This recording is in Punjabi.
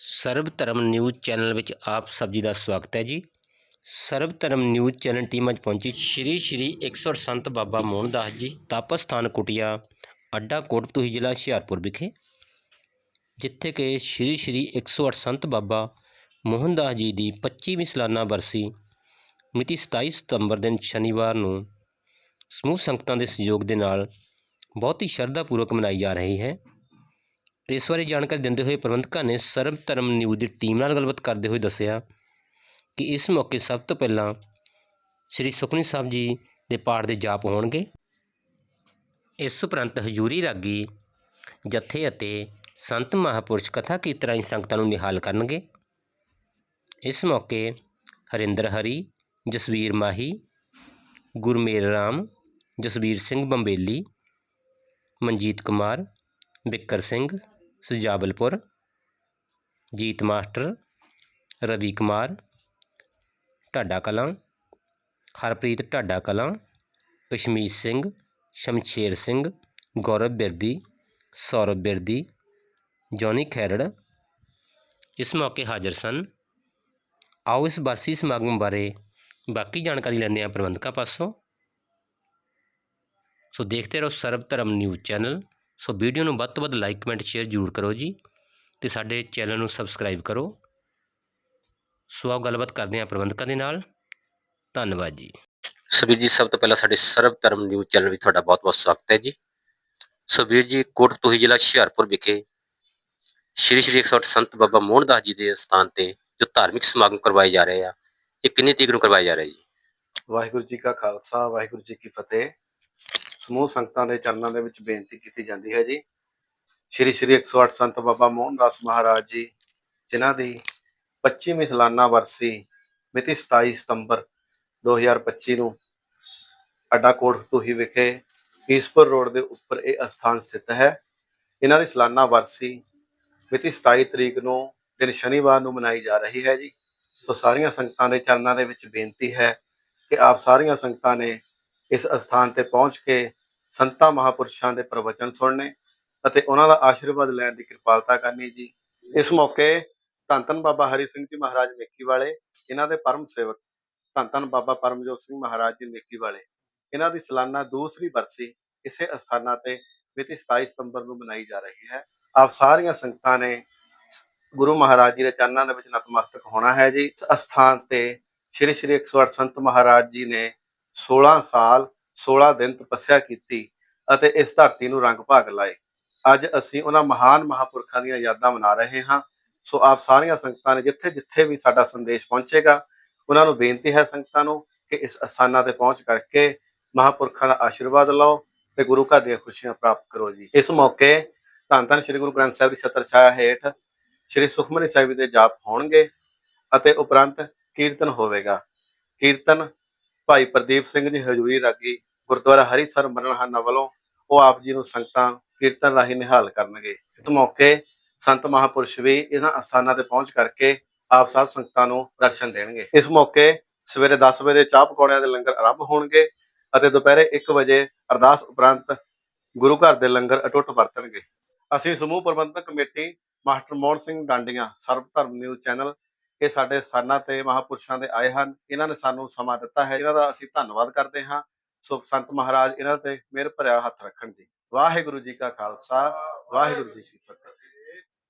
ਸਰਬ ਧਰਮ ਨਿਊਜ਼ ਚੈਨਲ ਵਿੱਚ ਆਪ ਸਭ ਜੀ ਦਾ ਸਵਾਗਤ ਹੈ ਜੀ। ਸਰਬ ਧਰਮ ਨਿਊਜ਼ ਚੈਨਲ ਟੀਮ ਅੱਜ ਪਹੁੰਚੀ ਸ਼੍ਰੀ ਸ਼੍ਰੀ 108 ਸੰਤ ਬਾਬਾ ਮੋਹਨਦਾਸ ਜੀ ਤਪ ਸਥਾਨ ਕੁਟਿਆ ਅੱਡਾ ਕੋਟਪਤੂਹੀ ਜ਼ਿਲ੍ਹਾ ਹੁਸ਼ਿਆਰਪੁਰ ਵਿਖੇ। ਜਿੱਥੇ ਕਿ ਸ਼੍ਰੀ ਸ਼੍ਰੀ 108 ਸੰਤ ਬਾਬਾ ਮੋਹਨਦਾਸ ਜੀ ਦੀ 25ਵੀਂ ਸਾਲਾਨਾ ਬਰਸੀ ਮਿਤੀ 27 ਸਤੰਬਰ ਦਿਨ ਸ਼ਨੀਵਾਰ ਨੂੰ ਸਮੂਹ ਸੰਗਤਾਂ ਦੇ ਸਹਿਯੋਗ ਦੇ ਨਾਲ ਬਹੁਤ ਹੀ ਸ਼ਰਧਾਪੂਰਵਕ ਮਨਾਈ ਜਾ ਰਹੀ ਹੈ। ਇਸ ਬਾਰੇ ਜਾਣਕਾਰੀ ਦਿੰਦੇ ਹੋਏ ਪ੍ਰਬੰਧਕਾਂ ਨੇ ਸਰਬ ਧਰਮ ਨਿਊਜ਼ ਦੀ ਟੀਮ ਨਾਲ ਗੱਲਬਾਤ ਕਰਦੇ ਹੋਏ ਦੱਸਿਆ ਕਿ ਇਸ ਮੌਕੇ ਸਭ ਤੋਂ ਪਹਿਲਾਂ ਸ੍ਰੀ ਸੁਖਮਨੀ ਸਾਹਿਬ ਜੀ ਦੇ ਪਾਠ ਦੇ ਜਾਪ ਹੋਣਗੇ। ਇਸ ਉਪਰੰਤ ਹਜੂਰੀ ਰਾਗੀ, ਜਥੇ ਅਤੇ ਸੰਤ ਮਹਾਪੁਰਸ਼ ਕਥਾ ਕੀਰਤਨ ਰਾਹੀਂ ਸੰਗਤਾਂ ਨੂੰ ਨਿਹਾਲ ਕਰਨਗੇ। ਇਸ ਮੌਕੇ ਹਰਿੰਦਰ ਹਰੀ, ਜਸਵੀਰ ਮਾਹੀ, ਗੁਰਮੇਲ ਰਾਮ, ਜਸਵੀਰ ਸਿੰਘ ਬੰਬੇਲੀ, ਮਨਜੀਤ ਕੁਮਾਰ, ਬਿੱਕਰ ਸਿੰਘ ਸੁਜਾਬਲਪੁਰ, ਜੀਤ ਮਾਸਟਰ, ਰਵੀ ਕੁਮਾਰ, ਢਾਡਾ ਕਲਾਂ, ਹਰਪ੍ਰੀਤ ਢਾਡਾ ਕਲਾਂ ਕਸ਼ਮੀਰ ਸਿੰਘ, ਸ਼ਮਸ਼ੇਰ ਸਿੰਘ, ਗੌਰਵ ਬਿਰਦੀ, ਸੌਰਵ ਬਿਰਦੀ, ਜੌਨੀ ਖੈਰੜ। ਇਸ ਮੌਕੇ ਹਾਜ਼ਰ ਸਨ। ਆਓ ਇਸ ਬਰਸੀ ਸਮਾਗਮ ਬਾਰੇ ਬਾਕੀ ਜਾਣਕਾਰੀ ਲੈਂਦੇ ਹਾਂ ਪ੍ਰਬੰਧਕਾਂ ਪਾਸੋਂ। ਸੋ ਦੇਖਦੇ ਰਹੋ ਸਰਬ Dharam news channel. So video ਨੂੰ ਵੱਧ ਤੋਂ ਵੱਧ ਲਾਈਕ ਕਮੈਂਟ ਸ਼ੇਅਰ ਜ਼ਰੂਰ ਕਰੋ ਜੀ ਤੇ ਸਾਡੇ ਚੈਨਲ ਨੂੰ ਸਬਸਕ੍ਰਾਈਬ ਕਰੋ। ਸੋ ਆਓ ਗੱਲਬਾਤ ਕਰਦੇ ਹਾਂ ਪ੍ਰਬੰਧਕਾਂ ਦੇ ਨਾਲ। ਧੰਨਵਾਦ ਜੀ। ਸਵੀਰ ਜੀ ਸਭ ਤੋਂ ਪਹਿਲਾਂ ਸਾਡੇ ਸਰਬ ਧਰਮ ਨਿਊਜ਼ ਚੈਨਲ ਵਿੱਚ ਤੁਹਾਡਾ ਬਹੁਤ-ਬਹੁਤ ਸਵਾਗਤ ਹੈ ਜੀ। ਸਵੀਰ ਜੀ ਕੋਟਪਤੂਹੀ ਜ਼ਿਲ੍ਹਾ ਹੁਸ਼ਿਆਰਪੁਰ ਵਿਖੇ ਸ਼੍ਰੀ ਸ਼੍ਰੀ 108 ਸੰਤ ਬਾਬਾ ਮੋਹਨਦਾਸ ਜੀ ਦੇ ਸਥਾਨ ਤੇ ਜੋ ਧਾਰਮਿਕ ਸਮਾਗਮ ਕਰਵਾਏ ਜਾ ਰਹੇ ਆ ਇਹ ਕਿੰਨੀ ਤਰੀਕ ਨੂੰ ਕਰਵਾਏ ਜਾ ਰਹੇ ਜੀ? ਵਾਹਿਗੁਰੂ ਜੀ ਕਾ ਖਾਲਸਾ ਵਾਹਿਗੁਰੂ ਜੀ ਕੀ ਫਤਿਹ। ਸਮੂਹ ਸੰਗਤਾਂ ਦੇ ਚਰਨਾਂ ਦੇ ਵਿੱਚ ਬੇਨਤੀ ਕੀਤੀ ਜਾਂਦੀ ਹੈ ਜੀ। ਸ਼੍ਰੀ ਸ਼੍ਰੀ 108 ਸੰਤ ਬਾਬਾ ਮੋਹਨਦਾਸ ਮਹਾਰਾਜ ਜੀ, ਜਿਨ੍ਹਾਂ ਦੀ 25ਵੀਂ ਸਾਲਾਨਾ ਵਰਸੀ ਮਿਤੀ 27 ਸਤੰਬਰ 2025 ਨੂੰ ਅੱਡਾ ਕੋਟਪਤੂਹੀ ਵਿਖੇ ਈਸਪੁਰ ਰੋਡ ਦੇ ਉੱਪਰ ਇਹ ਅਸਥਾਨ ਸਥਿਤ ਹੈ। ਇਹਨਾਂ ਦੀ ਸਾਲਾਨਾ ਵਰਸੀ ਮਿਤੀ 27 ਤਰੀਕ ਨੂੰ ਦਿਨ ਸ਼ਨੀਵਾਰ ਨੂੰ ਮਨਾਈ ਜਾ ਰਹੀ ਹੈ ਜੀ। ਸੋ ਸਾਰੀਆਂ ਸੰਗਤਾਂ ਦੇ ਚਰਨਾਂ ਦੇ ਵਿੱਚ ਬੇਨਤੀ ਹੈ ਕਿ ਆਪ ਸਾਰੀਆਂ ਸੰਗਤਾਂ ਨੇ ਇਸ ਅਸਥਾਨ ਤੇ ਪਹੁੰਚ ਕੇ ਸੰਤਾਂ ਮਹਾਪੁਰਸ਼ਾਂ ਦੇ ਪ੍ਰਵਚਨ ਸੁਣਨੇ ਅਤੇ ਉਹਨਾਂ ਦਾ ਆਸ਼ੀਰਵਾਦ ਲੈਣ ਦੀ ਕਿਰਪਾਲਤਾ ਕਰਨੀ ਜੀ। ਇਸ ਮੌਕੇ ਧੰਨ ਧੰਨ ਬਾਬਾ ਹਰੀ ਸਿੰਘ ਜੀ ਮਹਾਰਾਜ ਮੇਖੀ ਵਾਲੇ ਇਹਨਾਂ ਦੇ ਪਰਮ ਸੇਵਕ ਧੰਨ ਧੰਨ ਬਾਬਾ ਪਰਮਜੋਤ ਸਿੰਘ ਮਹਾਰਾਜ ਜੀ ਮੇਖੀ ਵਾਲੇ ਇਹਨਾਂ ਦੀ ਸਾਲਾਨਾ ਦੂਸਰੀ ਬਰਸੀ ਇਸੇ ਅਸਥਾਨਾਂ ਤੇ ਮਿਤੀ 27 ਸਤੰਬਰ ਨੂੰ ਮਨਾਈ ਜਾ ਰਹੀ ਹੈ। ਆਪ ਸਾਰੀਆਂ ਸੰਗਤਾਂ ਨੇ ਗੁਰੂ ਮਹਾਰਾਜ ਜੀ ਦੇ ਚਰਨਾਂ ਦੇ ਵਿੱਚ ਨਤਮਸਤਕ ਹੋਣਾ ਹੈ ਜੀ। ਅਸਥਾਨ ਤੇ ਸ਼੍ਰੀ ਸ਼੍ਰੀ 108 ਸੰਤ ਮਹਾਰਾਜ ਜੀ ਨੇ 16 ਸਾਲ 16 ਦਿਨ ਤਪੱਸਿਆ ਕੀਤੀ ਅਤੇ ਇਸ ਧਰਤੀ ਨੂੰ ਰੰਗ ਭਾਗ ਲਾਏ। ਅੱਜ ਅਸੀਂ ਉਹਨਾਂ ਮਹਾਨ ਮਹਾਪੁਰਖਾਂ ਦੀਆਂ ਯਾਦਾਂ ਮਨਾ ਰਹੇ ਹਾਂ। ਸੋ ਆਪ ਸਾਰੀਆਂ ਸੰਗਤਾਂ ਨੇ ਜਿੱਥੇ ਜਿੱਥੇ ਵੀ ਸਾਡਾ ਸੰਦੇਸ਼ ਪਹੁੰਚੇਗਾ, ਉਹਨਾਂ ਨੂੰ ਬੇਨਤੀ ਹੈ ਸੰਗਤਾਂ ਨੂੰ ਕਿ ਇਸ ਅਸਥਾਨਾਂ ਤੇ ਪਹੁੰਚ ਕਰਕੇ ਮਹਾਪੁਰਖਾਂ ਦਾ ਆਸ਼ੀਰਵਾਦ ਲਓ ਤੇ ਗੁਰੂ ਘਰ ਦੀਆਂ ਖੁਸ਼ੀਆਂ ਪ੍ਰਾਪਤ ਕਰੋ ਜੀ। ਇਸ ਮੌਕੇ ਧੰਨ ਧੰਨ ਸ੍ਰੀ ਗੁਰੂ ਗ੍ਰੰਥ ਸਾਹਿਬ ਦੀ ਛਤਰ ਛਾਇਆ ਹੇਠ ਸ੍ਰੀ ਸੁਖਮਨੀ ਸਾਹਿਬ ਦੇ ਜਾਪ ਹੋਣਗੇ ਅਤੇ ਉਪਰੰਤ ਕੀਰਤਨ ਹੋਵੇਗਾ। ਕੀਰਤਨ ਭਾਈ ਪ੍ਰਦੀਪ ਸਿੰਘ ਜੀ ਹਜੂਰੀ ਰਾਗੀ ਗੁਰਦੁਆਰਾ ਹਰੀ ਹਰੀਸਰ ਮਰਨਹਾਨਾ ਵੱਲੋਂ ਉਹ ਆਪ ਜੀ ਨੂੰ ਸੰਗਤਾਂ ਕੀਰਤਨ ਰਾਹੀਂ ਨਿਹਾਲ ਕਰਨਗੇ। ਇਸ ਮੌਕੇ ਸੰਤ ਮਹਾਪੁਰਸ਼ ਵੀ ਇਹਨਾਂ ਅਸਥਾਨਾਂ ਤੇ ਪਹੁੰਚ ਕਰਕੇ ਆਪ ਸਭ ਸੰਗਤਾਂ ਨੂੰ ਦਰਸ਼ਨ ਦੇਣਗੇ। ਇਸ ਮੌਕੇ ਸਵੇਰੇ 10 ਵਜੇ ਚਾਹ ਪਕੌੜਿਆਂ ਦੇ ਲੰਗਰ ਆਰੰਭ ਹੋਣਗੇ ਅਤੇ ਦੁਪਹਿਰੇ 1 ਵਜੇ ਅਰਦਾਸ ਉਪਰੰਤ ਗੁਰੂ ਘਰ ਦੇ ਲੰਗਰ ਅਟੁੱਟ ਵਰਤਣਗੇ। ਅਸੀਂ ਸਮੂਹ ਪ੍ਰਬੰਧਕ committee master Mohan Singh Dandian, Sarab Dharam news channel, ਇਹ ਸਾਡੇ ਸਥਾਨਾਂ ਤੇ ਮਹਾਪੁਰਸ਼ਾਂ ਦੇ ਆਏ ਹਨ। ਇਹਨਾਂ ਨੇ ਸਾਨੂੰ ਸਮਾਂ ਦਿੱਤਾ ਹੈ। ਇਹਨਾਂ ਦਾ ਅਸੀਂ ਧੰਨਵਾਦ ਕਰਦੇ ਹਾਂ। ਸੋ ਸੰਤ ਮਹਾਰਾਜ ਇਹਨਾਂ ਤੇ ਮਿਹਰ ਭਰਿਆ ਹੱਥ ਰੱਖਣ ਜੀ। ਵਾਹਿਗੁਰੂ ਜੀ ਕਾ ਖਾਲਸਾ, ਵਾਹਿਗੁਰੂ ਜੀ ਕੀ ਫਤਿਹ।